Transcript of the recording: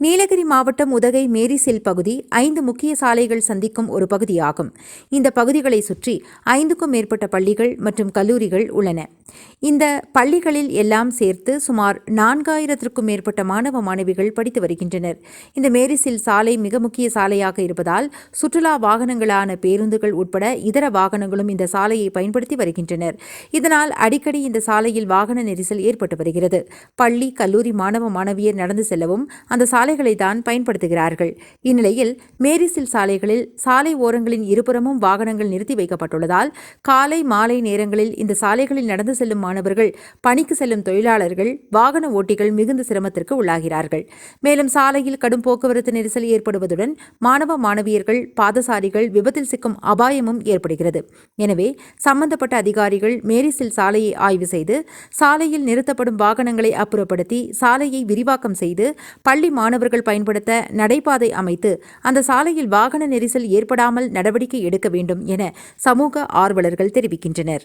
நீலகிரி மாவட்டம் உதகை மேரிசில் பகுதி ஐந்து முக்கிய சாலைகள் சந்திக்கும் ஒரு பகுதியாகும். இந்த பகுதிகளை சுற்றி ஐந்துக்கும் மேற்பட்ட பள்ளிகள் மற்றும் கல்லூரிகள் உள்ளன. இந்த பள்ளிகளில் எல்லாம் சேர்த்து சுமார் நான்காயிரத்திற்கும் மேற்பட்ட மாணவ மாணவிகள் படித்து வருகின்றனர். இந்த மேரிசில் சாலை மிக முக்கிய சாலையாக இருப்பதால் சுற்றுலா வாகனங்களான பேருந்துகள் உட்பட இதர வாகனங்களும் இந்த சாலையை பயன்படுத்தி வருகின்றனர். இதனால் அடிக்கடி இந்த சாலையில் வாகன நெரிசல் ஏற்பட்டு வருகிறது. பள்ளி கல்லூரி மாணவ மாணவியர் நடந்து செல்லவும் அந்த சாலை சாலைகளை தான் பயன்படுத்துகிறார்கள். இந்நிலையில் மேரிசில் சாலைகளில் சாலை ஓரங்களின் இருபுறமும் வாகனங்கள் நிறுத்தி வைக்கப்பட்டுள்ளதால் காலை மாலை நேரங்களில் இந்த சாலைகளில் நடந்து செல்லும் மாணவர்கள் பணிக்கு செல்லும் தொழிலாளர்கள் வாகன ஓட்டிகள் மிகுந்த சிரமத்திற்கு உள்ளாகிறார்கள். மேலும் சாலையில் கடும் போக்குவரத்து நெரிசல் ஏற்படுவதுடன் மாணவ மாணவியர்கள் பாதசாரிகள் விபத்தில் சிக்கும் அபாயமும் ஏற்படுகிறது. எனவே சம்பந்தப்பட்ட அதிகாரிகள் மேரிசில் சாலையை ஆய்வு செய்து சாலையில் நிறுத்தப்படும் வாகனங்களை அப்புறப்படுத்தி சாலையை விரிவாக்கம் செய்து பள்ளி மாணவர்கள் பயன்படுத்த நடைபாதை அமைத்து அந்த சாலையில் வாகன நெரிசல் ஏற்படாமல் நடவடிக்கை எடுக்க வேண்டும் என சமூக ஆர்வலர்கள் தெரிவிக்கின்றனர்.